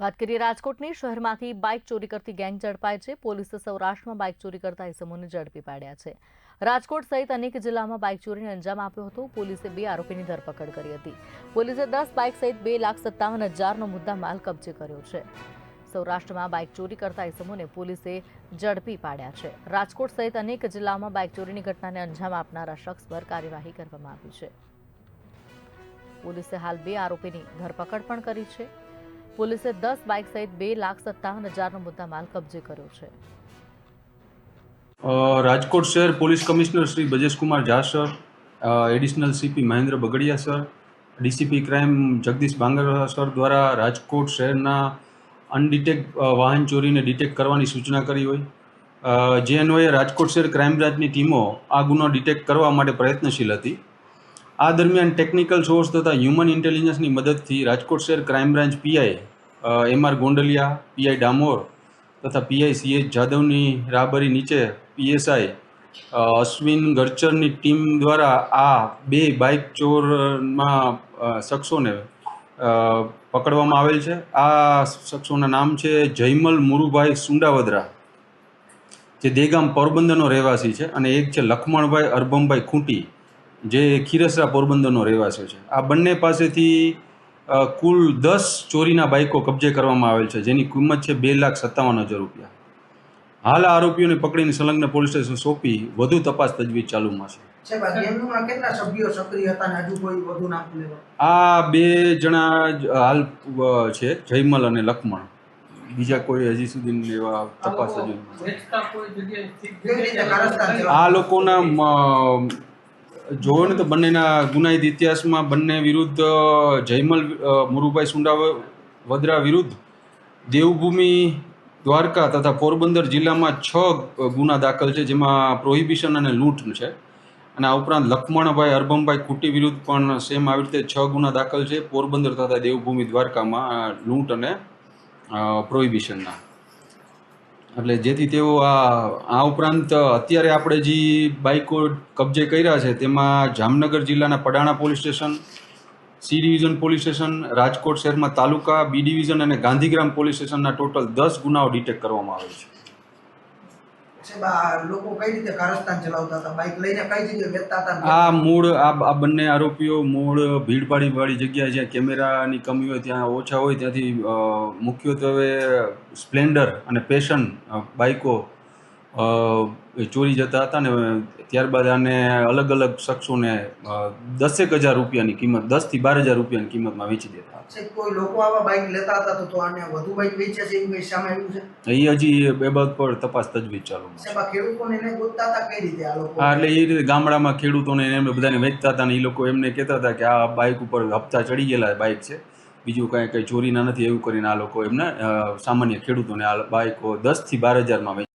વાત કરીએ રાજકોટની, શહેરમાંથી બાઇક ચોરી કરતી ગેંગ ઝડપાય છે. પોલીસે સૌરાષ્ટ્રમાં બાઇક ચોરી કરતા ઇસમોને ઝડપી પાડ્યા છે. રાજકોટ સહિત અનેક જિલ્લામાં બાઇક ચોરીને અંજામ આપ્યો હતો. પોલીસે બે આરોપીની ધરપકડ કરી હતી. પોલીસે દસ બાઇક સહિત બે લાખ સત્તાવન હજારનો મુદ્દા માલ કબજે કર્યો છે. સૌરાષ્ટ્રમાં બાઇક ચોરી કરતા ઇસમોને પોલીસે ઝડપી પાડ્યા છે. રાજકોટ સહિત અનેક જિલ્લાઓમાં બાઇક ચોરીની ઘટનાને અંજામ આપનારા શખ્સ પર કાર્યવાહી કરવામાં આવી છે. પોલીસે હાલ બે આરોપીની ધરપકડ પણ કરી છે. પોલીસે દસ બાઇક સહિત બે લાખ સત્તાવન હજારનો મુદ્દામાલ કબજે કર્યો છે. રાજકોટ શહેર police commissioner Shri Brajeshkumar Jha, sir. Additional CP Mahendra Bagadiya, sir. DCP crime Jagdish Bangra sir દ્વારા રાજકોટ શહેરના અનડિટેક વાહન ચોરીને ડિટેક્ટ કરવાની સૂચના કરી હોય. જે અન્વયે રાજકોટ શહેર ક્રાઇમ બ્રાન્ચની ટીમો આ ગુનો ડિટેક્ટ કરવા માટે પ્રયત્નશીલ હતી. આ દરમિયાન ટેકનિકલ સોર્સ તથા હ્યુમન ઇન્ટેલિજન્સની મદદથી રાજકોટ શહેર crime branch PI M R Gondaliya PI Damor તથા પીઆઈ સી એચ જાદવની રાહબરી નીચે પીએસઆઈ અશ્વિન ગર્ચરની ટીમ દ્વારા આ બે બાઇક ચોરમાં શખ્સોને પકડવામાં આવેલ છે. આ શખ્સોના નામ છે જયમલ મુરુભાઈ સુંડાવદરા, જે દેગામ પોરબંદરનો રહેવાસી છે અને એક છે લખમણભાઈ અરબમભાઈ ખૂંટી. જે ખીરસરા પોરબંદરનો રહેવાસી છે. આ બંને પાસેથી કુલ દસ ચોરીના બાઇકો કબજે કરવામાં આવેલ છે જેની કિંમત છે બે લાખ સત્તાવન હજાર રૂપિયા. હાલ આરોપીઓને પકડીને સંલગ્ન પોલીસ સ્ટેશન સોંપી વધુ તપાસ તજવીજ ચાલુમાં છે. આ બે જણા હાલ છે જયમલ અને લખમણ. બીજા કોઈ હજી સુધી એવા તપાસ આ લોકોના જોવો ને તો બંનેના ગુનાહિત ઇતિહાસમાં બંને વિરુદ્ધ જયમલ મુરુભાઈ સુંડા વદરા વિરુદ્ધ દેવભૂમિ દ્વારકા તથા પોરબંદર જિલ્લામાં છ ગુના દાખલ છે, જેમાં પ્રોહિબિશન અને લૂંટ છે. અને આ ઉપરાંત લખમણભાઈ અરબમભાઈ કુટી વિરુદ્ધ પણ સેમ આવી રીતે છ ગુના દાખલ છે, પોરબંદર તથા દેવભૂમિ દ્વારકામાં લૂંટ અને પ્રોહિબિશનના. એટલે જેથી તેઓ આ આ ઉપરાંત અત્યારે આપણે જે બાઇકો કબજે કર્યા છે, તેમાં જામનગર જિલ્લાના Padana police station, C division police station, Rajkot શહેરમાં તાલુકા, બી ડિવિઝન અને ગાંધીગ્રામ પોલીસ સ્ટેશનના ટોટલ દસ ગુનાઓ ડિટેક્ટ કરવામાં આવે છે. આ મૂળ, આ બંને આરોપીઓ મૂળ ભીડભાડી વાળી જગ્યાએ જ્યાં કેમેરાની કમી હોય ત્યાં ઓછા હોય ત્યાંથી મુખ્યત્વે સ્પ્લેન્ડર અને પેશન બાઇકો ચોરી જતા હતા ને ત્યારબાદ આને અલગ અલગ શખ્સોને દસેક હજાર રૂપિયાની કિંમત દસથી બાર હજાર રૂપિયાની કિંમતમાં વેચી દેતા કોઈ લોકો આવા બાઇક લેતા હતા તો આને વધુ બાઇક વેચે છે એવું સામે આવ્યું છે? એ હજી બે બાબત પર તપાસ તજવીજ ચાલુ છે. ખેડૂતોને એને ગોતતા હતા કઈ રીતે આ લોકો? હા એટલે એ રીતે ગામડામાં ખેડૂતોને એમને બધાને વેચતા હતા ને એ લોકો એમને કહેતા હતા કે આ બાઇક ઉપર હપ્તા ચડી ગયેલા બાઇક છે. બીજું કાંઈ કંઈ ચોરીના નથી એવું કરીને આ લોકો એમને સામાન્ય ખેડૂતોને આ બાઇકો દસથી બાર હજારમાં વેચી